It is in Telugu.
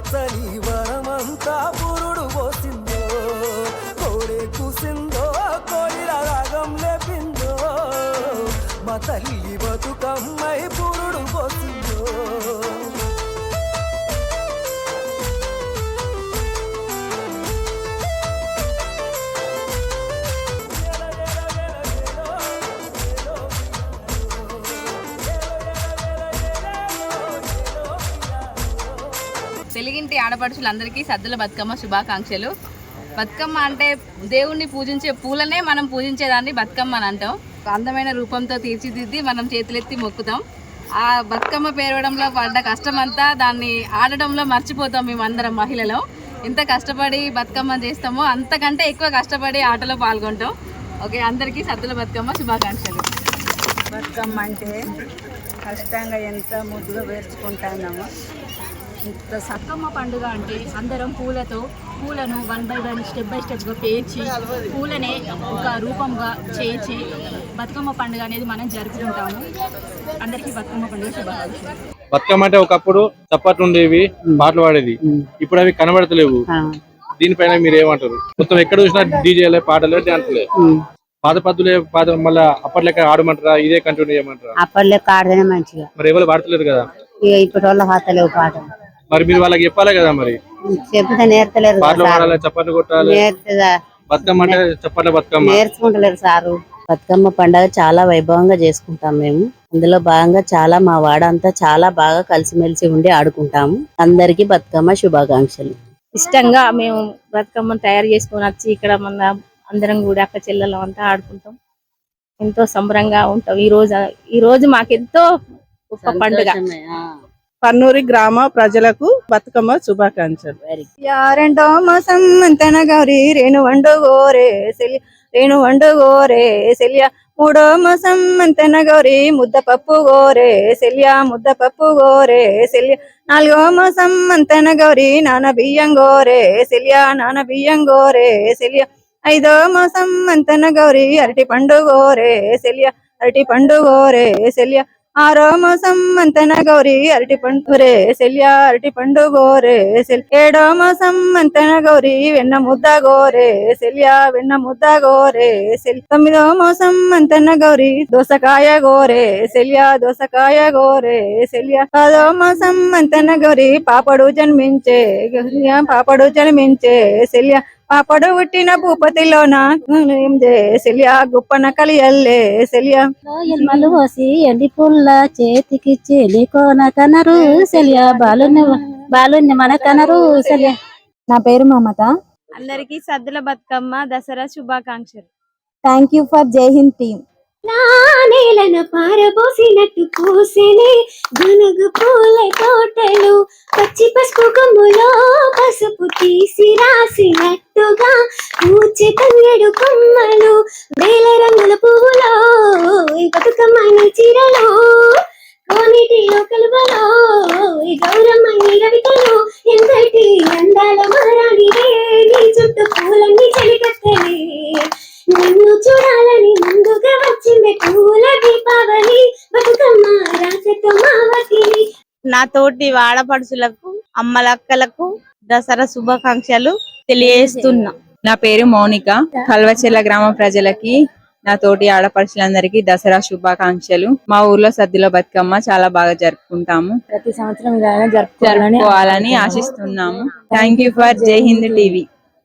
పచ్చని వరమంతా పురుడు పోసిందో కోడే కూసిందో కోడిల రాగం లేపిందో మా తల్లి బతుకమ్మై తెలుగింటి ఆడపడుచులందరికీ సద్దుల బతుకమ్మ శుభాకాంక్షలు. బతుకమ్మ అంటే దేవుణ్ణి పూజించే పూలనే మనం పూజించేదాన్ని బతుకమ్మ అని అంటాం. అందమైన రూపంతో తీర్చిదిద్ది మనం చేతులెత్తి మొక్కుతాం. ఆ బతుకమ్మ పేరవడంలో పడ్డ కష్టం అంతా దాన్ని ఆడడంలో మర్చిపోతాం మేమందరం మహిళలు. ఎంత కష్టపడి బతుకమ్మ చేస్తామో అంతకంటే ఎక్కువ కష్టపడి ఆటలో పాల్గొంటాం. ఓకే అందరికీ సద్దుల బతుకమ్మ శుభాకాంక్షలు. బతుకమ్మ అంటే కష్టంగా ఎంత ముద్దుగా పేర్చుకుంటున్నామో ఇంత బతుకమ్మ పండుగ అంటే అందరం పూలతో పూలను one by one step by స్టెప్గా పేర్చి పూలనే ఒక రూపంగా చేర్చి బతుకమ్మ పండుగ అనేది మనం జరుపుకుంటాము. అందరికీ బతుకమ్మ పండుగ శుభాకాంక్షలు. బతుకమ్మ అంటే ఒకప్పుడు చప్పట్లు ఉండేవి పాటలు పాడేది. ఇప్పుడు అవి కనబడతలేవు. దీనిపైన మీరు ఏమంటారు మొత్తం ఎక్కడ చూసినా డీజేలే పాటలే డాన్సులే పాత పద్దులే పాత మళ్ళా అప్పట్లెక్క ఆడమంటారా? ఇదే కంటిన్యూ చేయమంటారా? అప్పట్లో ఆడితేనే మంచిగా. మరి ఎవరు పాడతలేరు కదా? ఇక ఇప్పటి వాళ్ళ హాతలేవు పాటలు. మరి మీరు వాళ్ళకి చెప్పాలి కదా మరి? చెప్తే నేర్తలేరు పాటలు సార్ పాడాలి చప్పట్లు కొట్టాలి? నేర్చుదా బతుకమ్మ అంటే చప్పట్ల బతుకమ్మ? నేర్చుకుంటలేరు సారు. బతుకమ్మ పండగ చాలా వైభవంగా చేసుకుంటాం మేము. అందులో భాగంగా చాలా మా వాడ అంతా చాలా బాగా కలిసిమెలిసి ఉండి ఆడుకుంటాము. అందరికీ బతుకమ్మ శుభాకాంక్షలు. ఇష్టంగా మేము బతుకమ్మను తయారు చేసుకొని వచ్చి ఇక్కడ మన అందరం కూడా అక్క చెల్లెలం అంతా ఆడుకుంటాం. ఎంతో సంబరంగా ఉంటాం. ఈ రోజు ఈ రోజు మాకెంతో గొప్ప పండుగ. పన్నూరి గ్రామ ప్రజలకు బతుకమ్మ శుభాకాంక్షలు. వెరీ రెండో మాసం అంతన గౌరి రేణు వండు గోరే సెలి రేణు వండు గోరే సెలియ. మూడో మాసం అంతన గౌరి ముద్ద పప్పు గోరే సెలియ ముద్ద పప్పు గోరే సెలియ. నాలుగో మాసం అంతన గౌరి నాన బియ్యం గోరే సెలియ నాన బియ్యం గోరే సెలియ. ఐదో మాసం అంతన గౌరి అరటి పండు గోరే సెలియ అరటి పండు గోరే సెలియ. ఆరో మాసం మంతన గౌరి అరటి పండు రే సెల్య అరటి పండు గోరే సెల్ ఏడో మాసం మంతన గౌరి వెన్న ముద్ద గోరే సెల్య వెన్న ముద్ద గోరే సెల్ తొమ్మిదో మోసం మంతన గౌరీ దోసకాయ గోరే సెల్య దోసకాయ గోరే సెల్య పదో మాసం మంతన గౌరీ పాపడు జన్మించే గౌరీ పాపడు జన్మించే సెల్య పాపడు పుట్టిన భూపతిలోన ఏం చే సెల్య గుప్పన కలియల్లే సెల్య. ఎల్మలు పోసి ఎండి పుల్ల చేతికిచ్చి నీకోన కనరు సెలియా. బాలుని బాలుని మన కనరు సెలియా. నా పేరు మమత. అందరికీ సద్దుల బతుకమ్మ దసరా శుభాకాంక్షలు. థ్యాంక్ యూ ఫర్ జై హింద్ టీమ్. నా నేలను పారబోసినట్టు పూసెనే గునుగు పూల తోటలు పచ్చి పసుపు కొమ్ములో పసుపు తీసి రాసినట్టుగా పూచె తంగెడు కొమ్మలు వేల రంగుల పువ్వులో బతుకమ్మని చీరలో కోనిటిలో కలువలో గౌరమ్మని రవికలు ఎంతటి అందాల మహారాణివే నీ చుట్టూ పూలన్నీ చెలికత్తలే నిన్ను చూడాలని ముందుగా వచ్చింది పూల దీపావళి బతుకమ్మ రాసకమావతిని నా తోటి వాడపడుచులకు అమ్మలక్కలకు దసరా శుభాకాంక్షలు తెలియజేస్తున్నా. నా పేరు మౌనిక. కల్వచెల్ల గ్రామ ప్రజలకి నా తోటి ఆడపడుచులందరికీ దసరా శుభాకాంక్షలు. మా ఊర్లో సద్దుల బతుకమ్మ చాలా బాగా జరుపుకుంటాము. ప్రతి సంవత్సరం జరుపుకోవాలని ఆశిస్తున్నాము. థ్యాంక్ యూ ఫర్ జై హింద్ టీవీ